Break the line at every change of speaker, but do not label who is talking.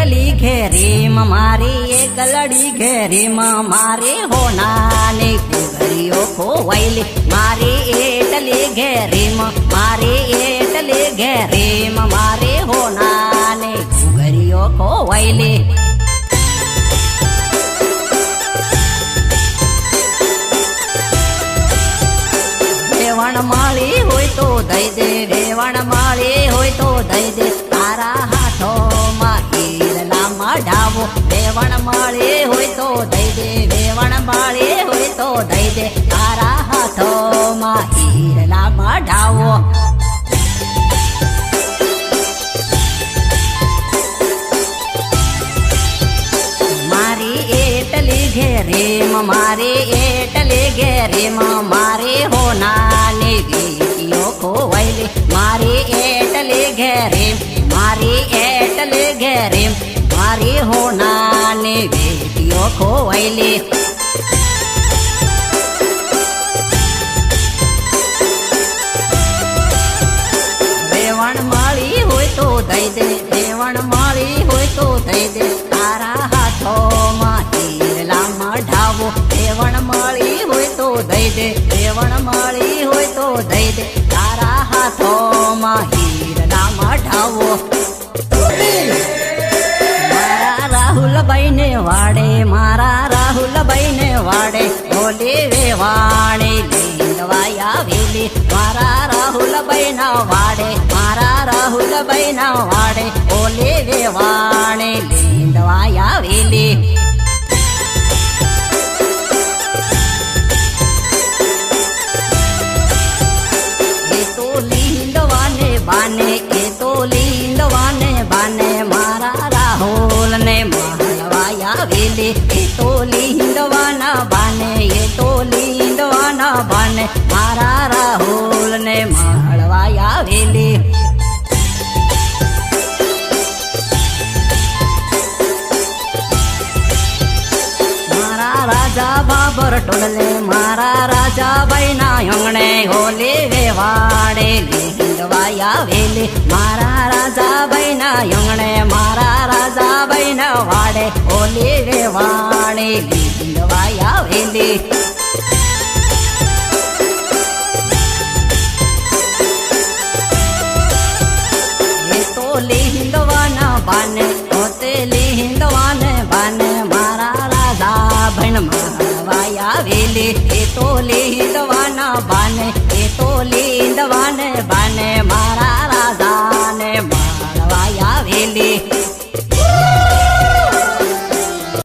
એટલી ઘેરીમાં મારી, એક લડી ઘેરીમાં મારી. હોનાની ઘરીઓ ખોવાયેલી. મારી એટલી ઘેરીમાં મારી એટલી ઘેરીમાં મારી હોનાની ઘરીઓ ખોવાયેલી. રેવણ માળી હોય તો દઈ દે રેવણ માળી હોય તો દઈ દે. વેવણ માળે હોય તો દઈ દે, વેવણ માળી હોય તો ઘેરીમાં મારી એટલી ઘેરીમાં મારી હોનાની વીટીઓ ખોવાયેલી. મારી એટલે ઘેરેમ મારી એટલે ઘેરેમ મારી હોનાની વીટીઓ ખોવાયેલી વેવણ માળી હોય તો દઈ દે વેવણ માળી હોય તો દઈ દે. તારા હાથોમાં હીરલા મઢાવો વેવણ માળી હોય તો દઈ દે. દેવણ માળી હોય તો દઈ દે. તારા હાથોમાં હીરલા મઢાવો વાડે, મારા રાહુલભાઈ ને વાડે, બોલી વેવાણી લીંદવાયા વેલી. મારા રાહુલભાઈ ના વાડે, મારા રાહુલભાઈ ના વાડે, બોલી વાણે લીંદવાયા વેલી. બાને મારા રાહુલ ને માળવાયા આવેલી. મારા રાજા બાબર ટોલે મારા રાજા ભાઈ ના અંગણે હોલી વેવાડે લીંદવાયા વેલે મારા રાજા ભાઈ ના અંગણે મારા રાજા ભાઈ ના વાડે હોલી વેવાડે લીંદવાયા વેલે વેલી એ તો